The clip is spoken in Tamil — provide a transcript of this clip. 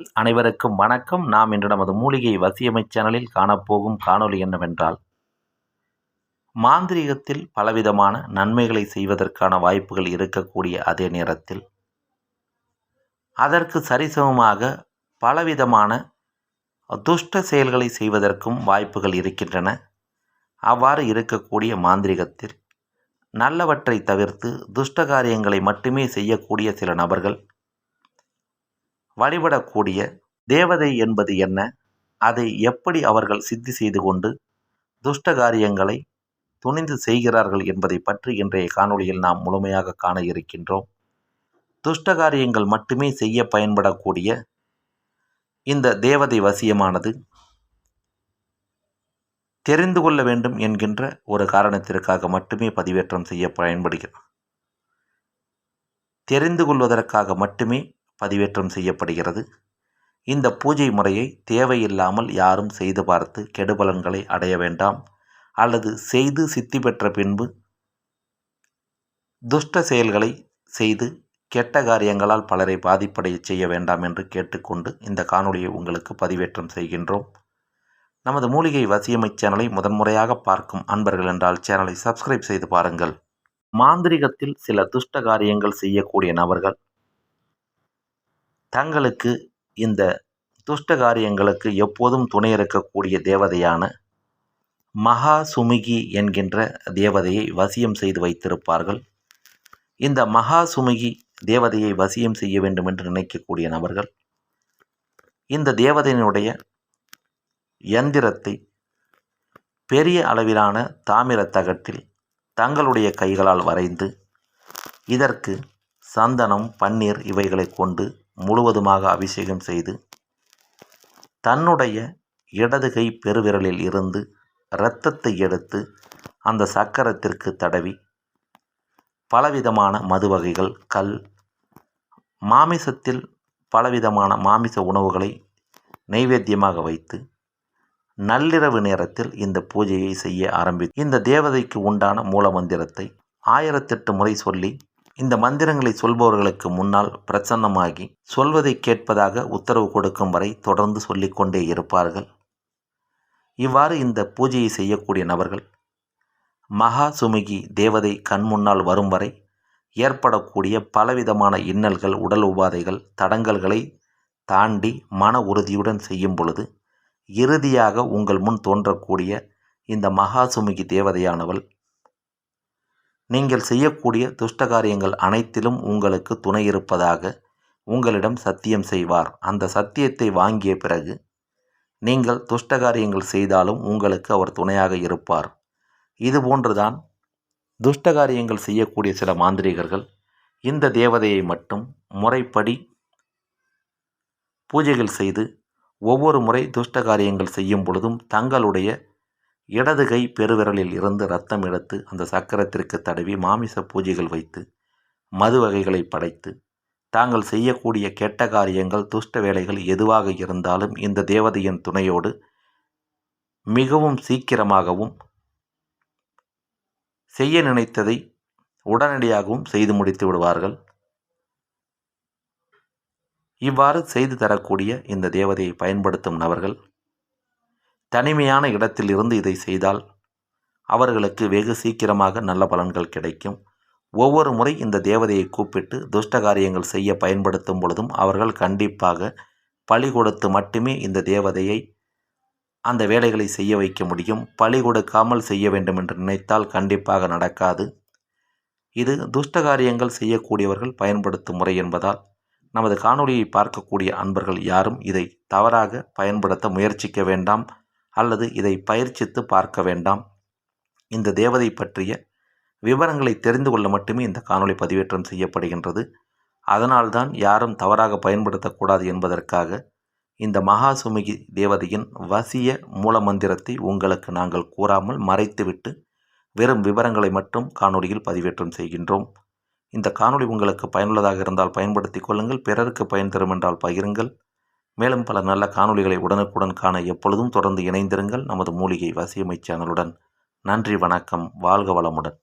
அனைவருக்கும் வணக்கம். நாம் இன்று நமது மூலிகை வசியமை சேனலில் காணப்போகும் காணொளி என்னவென்றால் மாந்திரீகத்தில் பலவிதமான நன்மைகளை செய்வதற்கான வாய்ப்புகள் இருக்கக்கூடிய அதே நேரத்தில் அதற்கு சரிசமமாக பலவிதமான துஷ்ட செயல்களை செய்வதற்கும் வாய்ப்புகள் இருக்கின்றன. அவ்வாறு இருக்கக்கூடிய மாந்திரிகத்தில் நல்லவற்றை தவிர்த்து துஷ்ட காரியங்களை மட்டுமே செய்யக்கூடிய சில நபர்கள் வழிபடக்கூடிய தேவதை என்பது என்ன? அதை எப்படி அவர்கள் சித்தி செய்து கொண்டு துஷ்ட காரியங்களை துணிந்து செய்கிறார்கள் என்பதை பற்றி இன்றைய காணொளியில் நாம் முழுமையாக காண இருக்கின்றோம். துஷ்ட காரியங்கள் மட்டுமே செய்ய பயன்படக்கூடிய இந்த தேவதை வசியமானது தெரிந்து கொள்ள வேண்டும் என்கின்ற ஒரு காரணத்திற்காக மட்டுமே பதிவேற்றம் செய்ய பயன்படுகிறது. தெரிந்து கொள்வதற்காக மட்டுமே பதிவேற்றம் செய்யப்படுகிறது. இந்த பூஜை முறையை தேவையில்லாமல் யாரும் செய்து பார்த்து கெடுபலன்களை அடைய வேண்டாம். அல்லது செய்து சித்தி பெற்ற பின்பு துஷ்ட செயல்களை செய்து கெட்ட காரியங்களால் பலரை பாதிப்படைய செய்ய வேண்டாம் என்று கேட்டுக்கொண்டு இந்த காணொலியை உங்களுக்கு பதிவேற்றம் செய்கின்றோம். நமது மூலிகை வசியமை சேனலை முதன்முறையாக பார்க்கும் அன்பர்கள் என்றால் சேனலை சப்ஸ்கிரைப் செய்து பாருங்கள். மாந்திரிகத்தில் சில துஷ்ட காரியங்கள் செய்யக்கூடிய நபர்கள் தங்களுக்கு இந்த துஷ்ட காரியங்களுக்கு எப்போதும் துணை இருக்கக்கூடிய தேவதையான மகா சுமிகி என்கின்ற தேவதையை வசியம் செய்து வைத்திருப்பார்கள். இந்த மகா சுமுகி தேவதையை வசியம் செய்ய வேண்டும் என்று நினைக்கக்கூடிய நபர்கள் இந்த தேவதையினுடைய எந்திரத்தை பெரிய அளவிலான தாமிர தகட்டில் தங்களுடைய கைகளால் வரைந்து இதற்கு சந்தனம் பன்னீர் இவைகளை கொண்டு முழுவதுமாக அபிஷேகம் செய்து தன்னுடைய இடது கை பெருவிரலில் இருந்து இரத்தத்தை எடுத்து அந்த சக்கரத்திற்கு தடவி பலவிதமான மது வகைகள் கல் மாமிசத்தில் பலவிதமான மாமிச உணவுகளை நைவேத்தியமாக வைத்து நள்ளிரவு நேரத்தில் இந்த பூஜையை செய்ய ஆரம்பி இந்த தேவதைக்கு உண்டான மூலமந்திரத்தை ஆயிரத்தெட்டு முறை சொல்லி இந்த மந்திரங்களை சொல்பவர்களுக்கு முன்னால் பிரசன்னமாகி சொல்வதை கேட்பதாக உத்தரவு கொடுக்கும் வரை தொடர்ந்து சொல்லிக்கொண்டே இருப்பார்கள். இவ்வாறு இந்த பூஜையை செய்யக்கூடிய நபர்கள் மகா சுமுகி தேவதை கண் முன்னால் வரும் வரை ஏற்படக்கூடிய பலவிதமான இன்னல்கள் உடல் உபாதைகள் தடங்கல்களை தாண்டி மன உறுதியுடன் செய்யும் பொழுது இறுதியாக உங்கள் முன் தோன்றக்கூடிய இந்த மகா சுமுகி தேவதையானவள் நீங்கள் செய்யக்கூடிய துஷ்ட காரியங்கள் அனைத்திலும் உங்களுக்கு துணை இருப்பதாக உங்களிடம் சத்தியம் செய்வார். அந்த சத்தியத்தை வாங்கிய பிறகு நீங்கள் துஷ்ட காரியங்கள் செய்தாலும் உங்களுக்கு அவர் துணையாக இருப்பார். இதுபோன்றுதான் துஷ்ட காரியங்கள் செய்யக்கூடிய சில மாந்திரிகர்கள் இந்த தேவதையை மட்டும் முறைப்படி பூஜைகள் செய்து ஒவ்வொரு முறை துஷ்ட காரியங்கள் செய்யும் பொழுதும் தங்களுடைய இடது கை பெருவிரலில் இருந்து ரத்தம் எடுத்து அந்த சக்கரத்திற்கு தடவி மாமிச பூஜைகள் வைத்து மது வகைகளை படைத்து தாங்கள் செய்யக்கூடிய கெட்ட காரியங்கள் துஷ்ட வேலைகள் எதுவாக இருந்தாலும் இந்த தேவதையின் துணையோடு மிகவும் சீக்கிரமாகவும் செய்ய நினைத்ததை உடனடியாகவும் செய்து முடித்து விடுவார்கள். இவ்வாறு செய்து தரக்கூடிய இந்த தேவதையை பயன்படுத்தும் நபர்கள் தனிமையான இடத்தில் இருந்து இதை செய்தால் அவர்களுக்கு வெகு சீக்கிரமாக நல்ல பலன்கள் கிடைக்கும். ஒவ்வொரு முறை இந்த தேவதையை கூப்பிட்டு துஷ்ட காரியங்கள் செய்ய பயன்படுத்தும் பொழுதும் அவர்கள் கண்டிப்பாக பழி கொடுத்து மட்டுமே இந்த தேவதையை அந்த வேலைகளை செய்ய வைக்க முடியும். பழி கொடுக்காமல் செய்ய வேண்டும் என்று நினைத்தால் கண்டிப்பாக நடக்காது. இது துஷ்ட காரியங்கள் செய்யக்கூடியவர்கள் பயன்படுத்தும் முறை என்பதால் நமது காணொலியை பார்க்கக்கூடிய அன்பர்கள் யாரும் இதை தவறாக பயன்படுத்த முயற்சிக்க வேண்டாம். அல்லது இதை பயிற்சித்து பார்க்க வேண்டாம். இந்த தேவதை பற்றிய விவரங்களை தெரிந்து கொள்ள மட்டுமே இந்த காணொளி பதிவேற்றம் செய்யப்படுகின்றது. அதனால்தான் யாரும் தவறாக பயன்படுத்தக்கூடாது என்பதற்காக இந்த மகாசுமிகி தேவதையின் வசிய மூல மந்திரத்தை உங்களுக்கு நாங்கள் கூறாமல் மறைத்துவிட்டு வெறும் விவரங்களை மட்டும் காணொளியில் பதிவேற்றம் செய்கின்றோம். இந்த காணொளி உங்களுக்கு பயனுள்ளதாக இருந்தால் பயன்படுத்தி கொள்ளுங்கள் பிறருக்கு பயன் தரும் என்றால் பகிருங்கள். மேலும் பல நல்ல காணொலிகளை உடனுக்குடன் காண எப்பொழுதும் தொடர்ந்து இணைந்திருங்கள். நமது மூலிகை வசியமை சேனலுடன். நன்றி வணக்கம். வாழ்க வளமுடன்.